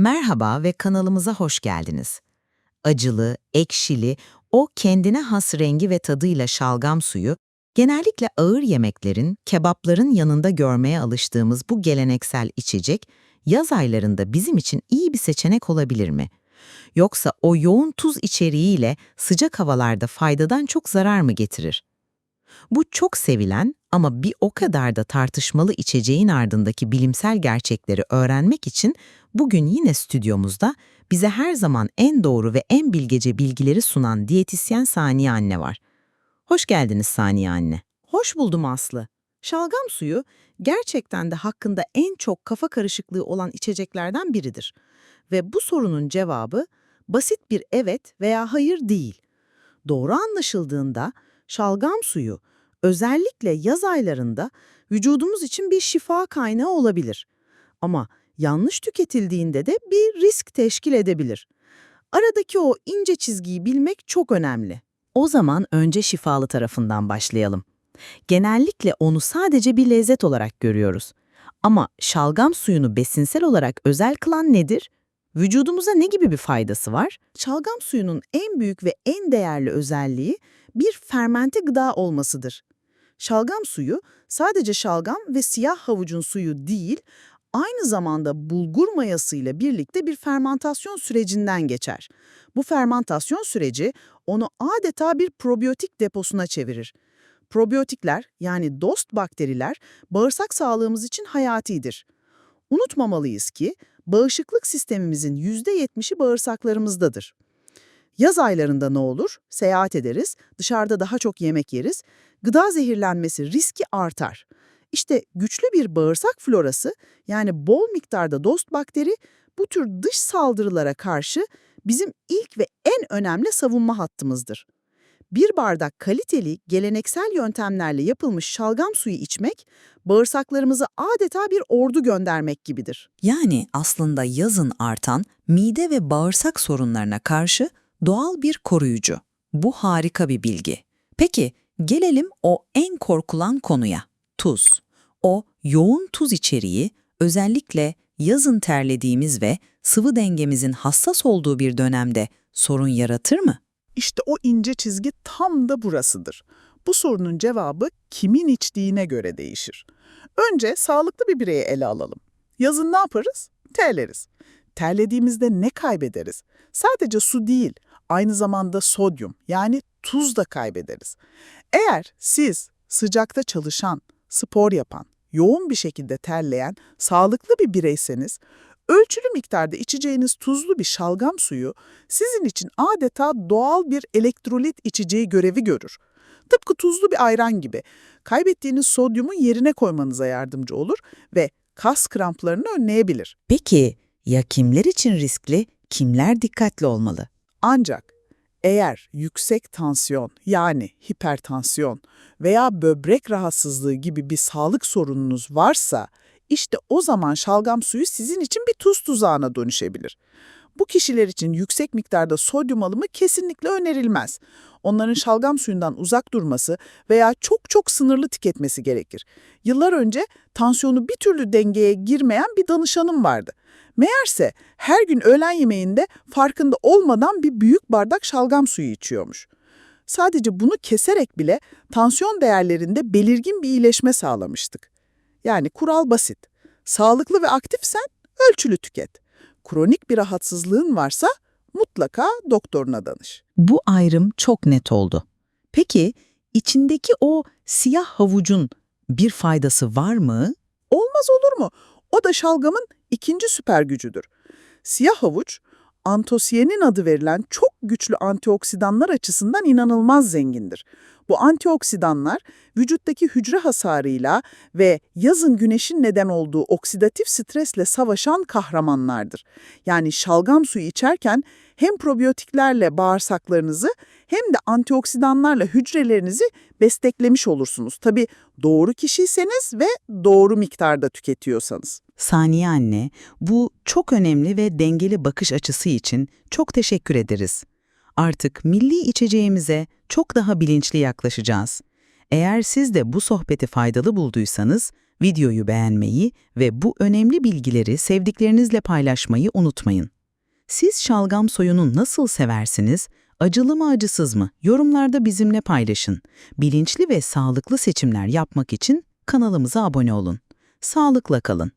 Merhaba ve kanalımıza hoş geldiniz. Acılı, ekşili, o kendine has rengi ve tadıyla şalgam suyu, genellikle ağır yemeklerin, kebapların yanında görmeye alıştığımız bu geleneksel içecek, yaz aylarında bizim için iyi bir seçenek olabilir mi? Yoksa o yoğun tuz içeriğiyle sıcak havalarda faydadan çok zarar mı getirir? Bu çok sevilen ama bir o kadar da tartışmalı içeceğin ardındaki bilimsel gerçekleri öğrenmek için bugün yine stüdyomuzda bize her zaman en doğru ve en bilgece bilgileri sunan diyetisyen Saniye Anne var. Hoş geldiniz Saniye Anne. Hoş buldum Aslı. Şalgam suyu gerçekten de hakkında en çok kafa karışıklığı olan içeceklerden biridir. Ve bu sorunun cevabı basit bir evet veya hayır değil. Doğru anlaşıldığında şalgam suyu özellikle yaz aylarında vücudumuz için bir şifa kaynağı olabilir. Ama yanlış tüketildiğinde de bir risk teşkil edebilir. Aradaki o ince çizgiyi bilmek çok önemli. O zaman önce şifalı tarafından başlayalım. Genellikle onu sadece bir lezzet olarak görüyoruz. Ama şalgam suyunu besinsel olarak özel kılan nedir? Vücudumuza ne gibi bir faydası var? Şalgam suyunun en büyük ve en değerli özelliği bir fermente gıda olmasıdır. Şalgam suyu sadece şalgam ve siyah havucun suyu değil, aynı zamanda bulgur mayasıyla birlikte bir fermentasyon sürecinden geçer. Bu fermentasyon süreci onu adeta bir probiyotik deposuna çevirir. Probiyotikler yani dost bakteriler bağırsak sağlığımız için hayatidir. Unutmamalıyız ki bağışıklık sistemimizin %70'i bağırsaklarımızdadır. Yaz aylarında ne olur? Seyahat ederiz, dışarıda daha çok yemek yeriz, gıda zehirlenmesi riski artar. İşte güçlü bir bağırsak florası yani bol miktarda dost bakteri bu tür dış saldırılara karşı bizim ilk ve en önemli savunma hattımızdır. Bir bardak kaliteli, geleneksel yöntemlerle yapılmış şalgam suyu içmek, bağırsaklarımıza adeta bir ordu göndermek gibidir. Yani aslında yazın artan mide ve bağırsak sorunlarına karşı doğal bir koruyucu. Bu harika bir bilgi. Peki gelelim o en korkulan konuya. Tuz. O yoğun tuz içeriği özellikle yazın terlediğimiz ve sıvı dengemizin hassas olduğu bir dönemde sorun yaratır mı? İşte o ince çizgi tam da burasıdır. Bu sorunun cevabı kimin içtiğine göre değişir. Önce sağlıklı bir bireyi ele alalım. Yazın ne yaparız? Terleriz. Terlediğimizde ne kaybederiz? Sadece su değil, aynı zamanda sodyum yani tuz da kaybederiz. Eğer siz sıcakta çalışan, spor yapan, yoğun bir şekilde terleyen, sağlıklı bir bireyseniz, ölçülü miktarda içeceğiniz tuzlu bir şalgam suyu sizin için adeta doğal bir elektrolit içeceği görevi görür. Tıpkı tuzlu bir ayran gibi kaybettiğiniz sodyumu yerine koymanıza yardımcı olur ve kas kramplarını önleyebilir. Peki ya kimler için riskli, kimler dikkatli olmalı? Ancak eğer yüksek tansiyon yani hipertansiyon veya böbrek rahatsızlığı gibi bir sağlık sorununuz varsa işte o zaman şalgam suyu sizin için bir tuz tuzağına dönüşebilir. Bu kişiler için yüksek miktarda sodyum alımı kesinlikle önerilmez. Onların şalgam suyundan uzak durması veya çok çok sınırlı tüketmesi gerekir. Yıllar önce tansiyonu bir türlü dengeye girmeyen bir danışanım vardı. Meğerse her gün öğlen yemeğinde farkında olmadan bir büyük bardak şalgam suyu içiyormuş. Sadece bunu keserek bile tansiyon değerlerinde belirgin bir iyileşme sağlamıştık. Yani kural basit. Sağlıklı ve aktifsen ölçülü tüket. Kronik bir rahatsızlığın varsa mutlaka doktoruna danış. Bu ayrım çok net oldu. Peki içindeki o siyah havucun bir faydası var mı? Olmaz olur mu? O da şalgamın ikinci süper gücüdür. Siyah havuç, antosiyenin adı verilen çok güçlü antioksidanlar açısından inanılmaz zengindir. Bu antioksidanlar vücuttaki hücre hasarıyla ve yazın güneşin neden olduğu oksidatif stresle savaşan kahramanlardır. Yani şalgam suyu içerken hem probiyotiklerle bağırsaklarınızı hem de antioksidanlarla hücrelerinizi desteklemiş olursunuz. Tabii doğru kişiyseniz ve doğru miktarda tüketiyorsanız. Saniye anne, bu çok önemli ve dengeli bakış açısı için çok teşekkür ederiz. Artık milli içeceğimize çok daha bilinçli yaklaşacağız. Eğer siz de bu sohbeti faydalı bulduysanız Videoyu beğenmeyi ve bu önemli bilgileri sevdiklerinizle paylaşmayı unutmayın. Siz şalgam soyunu nasıl seversiniz? Acılı mı acısız mı? Yorumlarda bizimle paylaşın. Bilinçli ve sağlıklı seçimler yapmak için kanalımıza abone olun. Sağlıkla kalın.